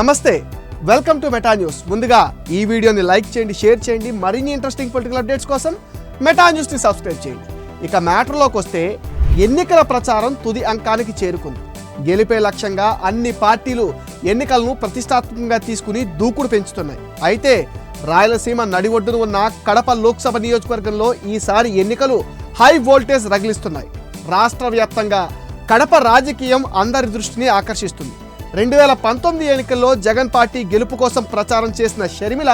నమస్తే welcome to Meta news. ముందుగా ఈ వీడియోని లైక్ చేయండి షేర్ చేయండి మరిన్ని ఇంట్రెస్టింగ్ పొలిటికల్ అప్డేట్స్ కోసం మెటా న్యూస్ని సబ్స్క్రైబ్ చేయండి. ఇక మ్యాటర్లోకి వస్తే ఎన్నికల ప్రచారం తుది అంకానికి చేరుకుంది. గెలిపే లక్ష్యంగా అన్ని పార్టీలు ఎన్నికలను ప్రతిష్టాత్మకంగా తీసుకుని దూకుడు పెంచుతున్నాయి. అయితే రాయలసీమ నడి ఒడ్డున ఉన్న కడప లోక్సభ నియోజకవర్గంలో ఈసారి ఎన్నికలు హై వోల్టేజ్ రగిలిస్తున్నాయి. రాష్ట్ర వ్యాప్తంగా కడప రాజకీయం అందరి దృష్టిని ఆకర్షిస్తుంది. రెండు వేల పంతొమ్మిది ఎన్నికల్లో జగన్ పార్టీ గెలుపు కోసం ప్రచారం చేసిన షర్మిల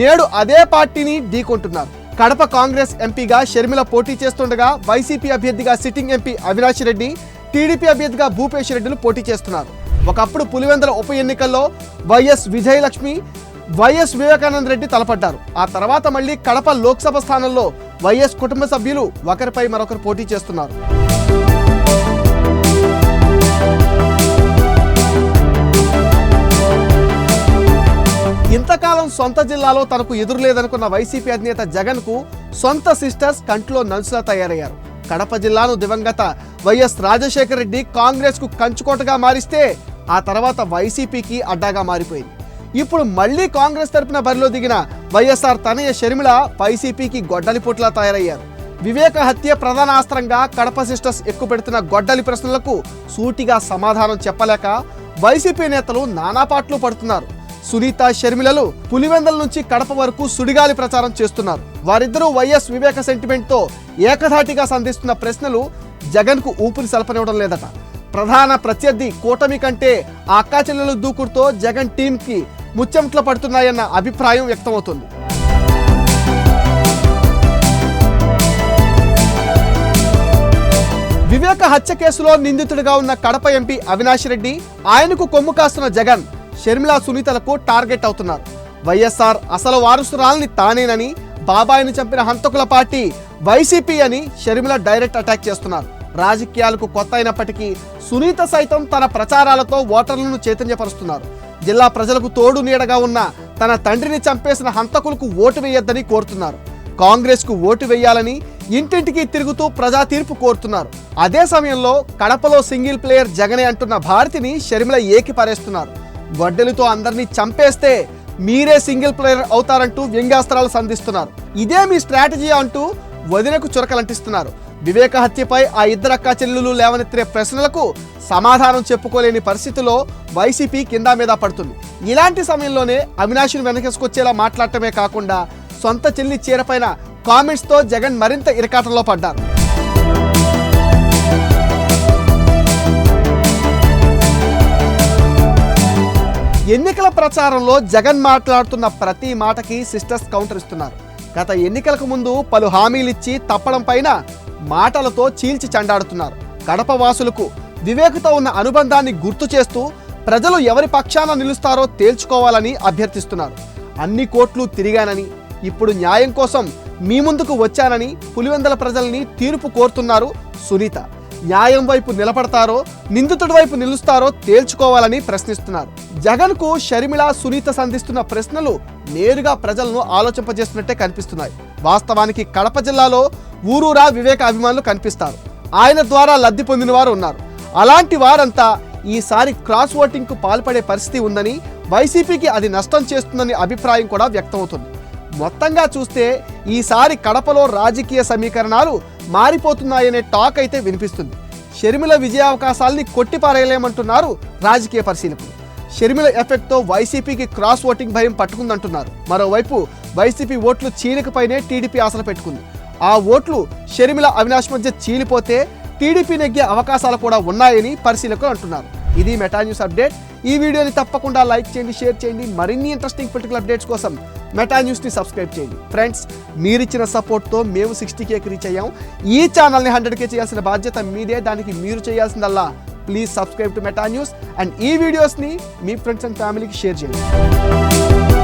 నేడు అదే పార్టీని ఢీకొంటున్నారు. కడప కాంగ్రెస్ ఎంపీగా షర్మిల పోటీ చేస్తుండగా వైసీపీ అభ్యర్థిగా sitting MP Avinash Reddy TDP అభ్యర్థిగా భూపేష్ రెడ్డిలు పోటీ చేస్తున్నారు. ఒకప్పుడు పులివెందుల ఉప ఎన్నికల్లో వైఎస్ విజయలక్ష్మి వైఎస్ వివేకానంద రెడ్డి తలపడ్డారు. ఆ తర్వాత మళ్ళీ కడప లోక్సభ స్థానంలో వైఎస్ కుటుంబ సభ్యులు ఒకరిపై మరొకరు పోటీ చేస్తున్నారు. ఇంతకాలం సొంత జిల్లాలో తనకు ఎదురులేదనుకున్న వైసీపీ అధినేత జగన్కు సొంత సిస్టర్స్ కంట్లో నలుసులా తయారయ్యారు. కడప జిల్లాను దివంగత వైఎస్ రాజశేఖర రెడ్డి కాంగ్రెస్కు కంచుకోటగా మారిస్తే ఆ తర్వాత వైసీపీకి అడ్డాగా మారిపోయింది. ఇప్పుడు మళ్ళీ కాంగ్రెస్ తరపున బరిలో దిగిన వైఎస్ఆర్ తనయ షర్మిల వైసీపీకి గొడ్డలిపోట్లా తయారయ్యారు. వివేక హత్య ప్రధాన ఆస్త్రంగా కడప సిస్టర్స్ ఎక్కుపెడుతున్న గొడ్డలి ప్రశ్నలకు సూటిగా సమాధానం చెప్పలేక వైసీపీ నేతలు నానాపాట్లు పడుతున్నారు. సునీత షర్మిలలు పులివెందల నుంచి కడప వరకు సుడిగాలి ప్రచారం చేస్తున్నారు. వారిద్దరూ వైఎస్ వివేక సెంటిమెంట్తో ఏకధాటిగా సంధిస్తున్న ప్రశ్నలు జగన్కు ఊపిరి సలపనివ్వడం లేదట. ప్రధాన ప్రత్యర్థి కూటమి కంటే ఆ దూకుడుతో జగన్ టీం కి ముచ్చెమట్లు పడుతున్నాయన్న అభిప్రాయం వ్యక్తమవుతుంది. వివేక హత్య కేసులో నిందితుడిగా ఉన్న కడప ఎంపీ అవినాష్ రెడ్డి ఆయనకు కొమ్ము కాస్తున్న జగన్ షర్మిలా సునీతలకు టార్గెట్ అవుతున్నారు. వైఎస్ఆర్ అసలు వారసురాల్ని తానేనని బాబాయిని చంపిన హంతకుల పార్టీ వైసీపీ అని షర్మిల డైరెక్ట్ అటాక్ చేస్తున్నారు. రాజకీయాలకు కొత్త అయినప్పటికీ సునీత సైతం తన ప్రచారాలతో ఓటర్లను చైతన్యపరుస్తున్నారు. జిల్లా ప్రజలకు తోడు నీడగా ఉన్న తన తండ్రిని చంపేసిన హంతకులకు ఓటు వేయొద్దని కోరుతున్నారు. కాంగ్రెస్కు ఓటు వేయాలని ఇంటింటికి తిరుగుతూ ప్రజా తీర్పు కోరుతున్నారు. అదే సమయంలో కడపలో సింగిల్ ప్లేయర్ జగనే అంటున్న భారతిని షర్మిల ఏకి పారేస్తున్నారు వడ్డెలతో అందరినీ చంపేస్తే మీరే సింగిల్ ప్లేయర్ అవుతారంటూ వ్యంగ్యాస్త్రాలు సంధిస్తున్నారు. ఇదే మీ స్ట్రాటజీ అంటూ వదినకు చురకలంటిస్తున్నారు. వివేక హత్యపై ఆ ఇద్దరు అక్కా చెల్లెలు లేవనెత్తిన ప్రశ్నలకు సమాధానం చెప్పుకోలేని పరిస్థితిలో వైసీపీ కింద మీద పడుతుంది. ఇలాంటి సమయంలోనే అవినాష్ను వెనకేసుకొచ్చేలా మాట్లాడటమే కాకుండా సొంత చెల్లి చీరపైన కామెంట్స్తో జగన్ మరింత ఇరకాటంలో పడ్డారు. ఎన్నికల ప్రచారంలో జగన్ మాట్లాడుతున్న ప్రతి మాటకి సిస్టర్స్ కౌంటర్ ఇస్తున్నారు. గత ఎన్నికలకు ముందు పలు హామీలిచ్చి తప్పడం పైన మాటలతో చీల్చి చండాడుతున్నారు. కడప వాసులకు వివేకతో ఉన్న అనుబంధాన్ని గుర్తు చేస్తూ ప్రజలు ఎవరి పక్షాన నిలుస్తారో తేల్చుకోవాలని అభ్యర్థిస్తున్నారు. అన్ని కోట్లు తిరిగానని ఇప్పుడు న్యాయం కోసం మీ ముందుకు వచ్చానని పులివెందల ప్రజల్ని తీర్పు కోరుతున్నారు సునీత. న్యాయం వైపు నిలబడతారో నిందితుడి వైపు నిలుస్తారో తేల్చుకోవాలని ప్రశ్నిస్తున్నారు. జగన్కు షర్మిల సునీత సంధిస్తున్న ప్రశ్నలు నేరుగా ప్రజలను ఆలోచింపజేస్తున్నట్టే కనిపిస్తున్నాయి. వాస్తవానికి కడప జిల్లాలో ఊరూరా వివేక అభిమానులు కనిపిస్తారు. ఆయన ద్వారా లబ్ధి పొందిన వారు ఉన్నారు. అలాంటి వారంతా ఈసారి క్రాస్ ఓటింగ్కు పాల్పడే పరిస్థితి ఉందని వైసీపీకి అది నష్టం చేస్తుందని అభిప్రాయం కూడా వ్యక్తమవుతుంది. మొత్తంగా చూస్తే ఈసారి కడపలో రాజకీయ సమీకరణాలు మారిపోతున్నాయనే టాక్ అయితే వినిపిస్తుంది. షర్మిల విజయావకాశాల్ని కొట్టిపారేయలేమంటున్నారు రాజకీయ పరిశీలకులు. షర్మిల ఎఫెక్ట్తో వైసీపీకి క్రాస్ ఓటింగ్ భయం పట్టుకుందంటున్నారు. మరోవైపు వైసీపీ ఓట్లు చీలికపైనే టీడీపీ ఆశలు పెట్టుకుంది. ఆ ఓట్లు షర్మిల అవినాష్ మధ్య చీలిపోతే టీడీపీ నెగ్గే అవకాశాలు కూడా ఉన్నాయని పరిశీలకులు అంటున్నారు. ఇది మెటా న్యూస్ అప్డేట్. ఈ వీడియోని తప్పకుండా లైక్ చేయండి షేర్ చేయండి. మరిన్ని ఇంట్రెస్టింగ్ పొలిటికల్ అప్డేట్స్ కోసం మెటా న్యూస్ని సబ్స్క్రైబ్ చేయండి. ఫ్రెండ్స్ మీరిచ్చిన సపోర్ట్తో మేము సిక్స్టీ కేకి రీచ్ అయ్యాం. ఈ ఛానల్ని హండ్రెడ్ కే చేయాల్సిన బాధ్యత మీదే. దానికి మీరు చేయాల్సిందల్లా please subscribe to Meta news and ఈ వీడియోస్ని మీ ఫ్రెండ్స్ అండ్ ఫ్యామిలీకి షేర్ చేయండి.